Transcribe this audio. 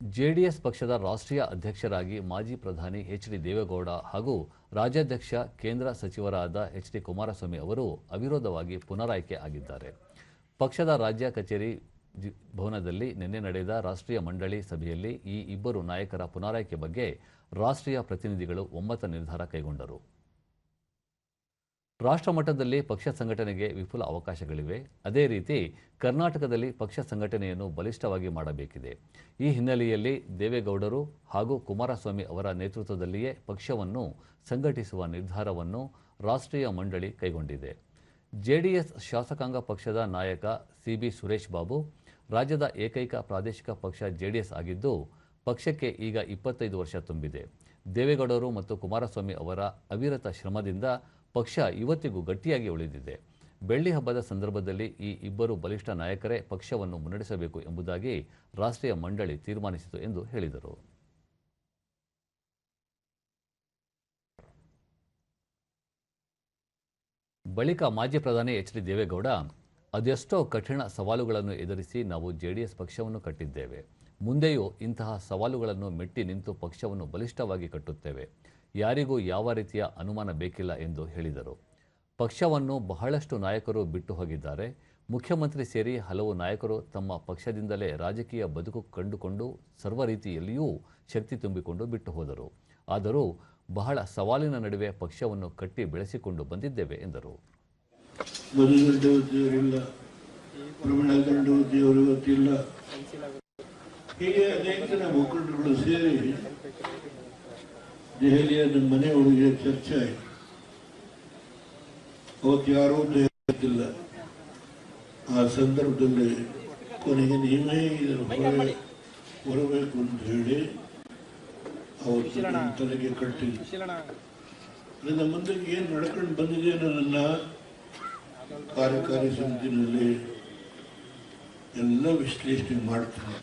JDS ಪಕ್ಷದ ರಾಷ್ಟ್ರೀಯ ಅಧ್ಯಕ್ಷರಾಗಿ ಮಾಜಿ ಪ್ರಧಾನಿ ಎಚ್ ಡಿ ದೇವೇಗೌಡ ಹಾಗೂ ರಾಜ್ಯಾಧ್ಯಕ್ಷ ಕೇಂದ್ರ ಸಚಿವರಾದ ಎಚ್ ಡಿ ಕುಮಾರಸ್ವಾಮಿ ಅವರು ಅವಿರೋಧವಾಗಿ ಪುನರಾಯ್ಕೆ ಆಗಿದ್ದಾರೆ. ಪಕ್ಷದ ರಾಜ್ಯ ಕಚೇರಿ ಭವನದಲ್ಲಿ ನಿನ್ನೆ ನಡೆದ ರಾಷ್ಟ್ರೀಯ ಮಂಡಳಿ ಸಭೆಯಲ್ಲಿ ಈ ಇಬ್ಬರು ನಾಯಕರ ಪುನರಾಯ್ಕೆ ಬಗ್ಗೆ ರಾಷ್ಟ್ರೀಯ ಪ್ರತಿನಿಧಿಗಳು ಒಮ್ಮತ ನಿರ್ಧಾರ ಕೈಗೊಂಡರು. ರಾಷ್ಟ್ರ ಮಟ್ಟದಲ್ಲಿ ಪಕ್ಷ ಸಂಘಟನೆಗೆ ವಿಪುಲ ಅವಕಾಶಗಳಿವೆ. ಅದೇ ರೀತಿ ಕರ್ನಾಟಕದಲ್ಲಿ ಪಕ್ಷ ಸಂಘಟನೆಯನ್ನು ಬಲಿಷ್ಠವಾಗಿ ಮಾಡಬೇಕಿದೆ. ಈ ಹಿನ್ನೆಲೆಯಲ್ಲಿ ದೇವೇಗೌಡರು ಹಾಗೂ ಕುಮಾರಸ್ವಾಮಿ ಅವರ ನೇತೃತ್ವದಲ್ಲಿಯೇ ಪಕ್ಷವನ್ನು ಸಂಘಟಿಸುವ ನಿರ್ಧಾರವನ್ನು ರಾಷ್ಟ್ರೀಯ ಮಂಡಳಿ ಕೈಗೊಂಡಿದೆ. ಜೆಡಿಎಸ್ ಶಾಸಕಾಂಗ ಪಕ್ಷದ ನಾಯಕ ಸಿಬಿ ಸುರೇಶ್ ಬಾಬು, ರಾಜ್ಯದ ಏಕೈಕ ಪ್ರಾದೇಶಿಕ ಪಕ್ಷ ಜೆಡಿಎಸ್ ಆಗಿದ್ದು, ಪಕ್ಷಕ್ಕೆ ಈಗ ಇಪ್ಪತ್ತೈದು ವರ್ಷ ತುಂಬಿದೆ. ದೇವೇಗೌಡರು ಮತ್ತು ಕುಮಾರಸ್ವಾಮಿ ಅವರ ಅವಿರತ ಶ್ರಮದಿಂದ ಪಕ್ಷ ಇವತ್ತಿಗೂ ಗಟ್ಟಿಯಾಗಿ ಉಳಿದಿದೆ. ಬೆಳ್ಳಿ ಹಬ್ಬದ ಸಂದರ್ಭದಲ್ಲಿ ಈ ಇಬ್ಬರು ಬಲಿಷ್ಠ ನಾಯಕರೇ ಪಕ್ಷವನ್ನು ಮುನ್ನಡೆಸಬೇಕು ಎಂಬುದಾಗಿ ರಾಷ್ಟ್ರೀಯ ಮಂಡಳಿ ತೀರ್ಮಾನಿಸಿತು ಎಂದು ಹೇಳಿದರು. ಬಳಿಕ ಮಾಜಿ ಪ್ರಧಾನಿ ಎಚ್ ಡಿ ದೇವೇಗೌಡ, ಅದೆಷ್ಟೋ ಕಠಿಣ ಸವಾಲುಗಳನ್ನು ಎದುರಿಸಿ ನಾವು ಜೆಡಿಎಸ್ ಪಕ್ಷವನ್ನು ಕಟ್ಟಿದ್ದೇವೆ. ಮುಂದೆಯೂ ಇಂತಹ ಸವಾಲುಗಳನ್ನು ಮೆಟ್ಟಿ ನಿಂತು ಪಕ್ಷವನ್ನು ಬಲಿಷ್ಠವಾಗಿ ಕಟ್ಟುತ್ತೇವೆ. ಯಾರಿಗೂ ಯಾವ ರೀತಿಯ ಅನುಮಾನ ಬೇಕಿಲ್ಲ ಎಂದು ಹೇಳಿದರು. ಪಕ್ಷವನ್ನು ಬಹಳಷ್ಟು ನಾಯಕರು ಬಿಟ್ಟು ಹೋಗಿದ್ದಾರೆ. ಮುಖ್ಯಮಂತ್ರಿ ಸೇರಿ ಹಲವು ನಾಯಕರು ತಮ್ಮ ಪಕ್ಷದಿಂದಲೇ ರಾಜಕೀಯ ಬದುಕು ಕಂಡುಕೊಂಡು ಸರ್ವ ರೀತಿಯಲ್ಲಿಯೂ ಶಕ್ತಿ ತುಂಬಿಕೊಂಡು ಬಿಟ್ಟು ಹೋದರು. ಆದರೂ ಬಹಳ ಸವಾಲಿನ ನಡುವೆ ಪಕ್ಷವನ್ನು ಕಟ್ಟಿ ಬೆಳೆಸಿಕೊಂಡು ಬಂದಿದ್ದೇವೆ ಎಂದರು. ಹೀಗೆ ಅನೇಕ ಮುಖಂಡರುಗಳು ಸೇರಿ ದೆಹಲಿಯ ನಮ್ಮ ಮನೆ ಹುಡುಗಿಯ ಚರ್ಚೆ ಆಯಿತು. ಅವತ್ತು ಯಾರೂ ದೇಹದಿಲ್ಲ ಆ ಸಂದರ್ಭದಲ್ಲಿ ಕೊನೆಗೆ ನೀವೇ ಇದರ ಹೊರೆ ಬರಬೇಕು ಅಂತ ಹೇಳಿ ಅವತ್ತು ನನ್ನ ತಲೆಗೆ ಕಟ್ಟಿದ್ರು. ನನ್ನ ಮುಂದೆ ಏನು ನಡ್ಕೊಂಡು ಬಂದಿದೆ ನನ್ನ ಕಾರ್ಯಕಾರಿ ಸಮಿತಿನಲ್ಲಿ ಎಲ್ಲ ವಿಶ್ಲೇಷಣೆ ಮಾಡ್ತೀನಿ.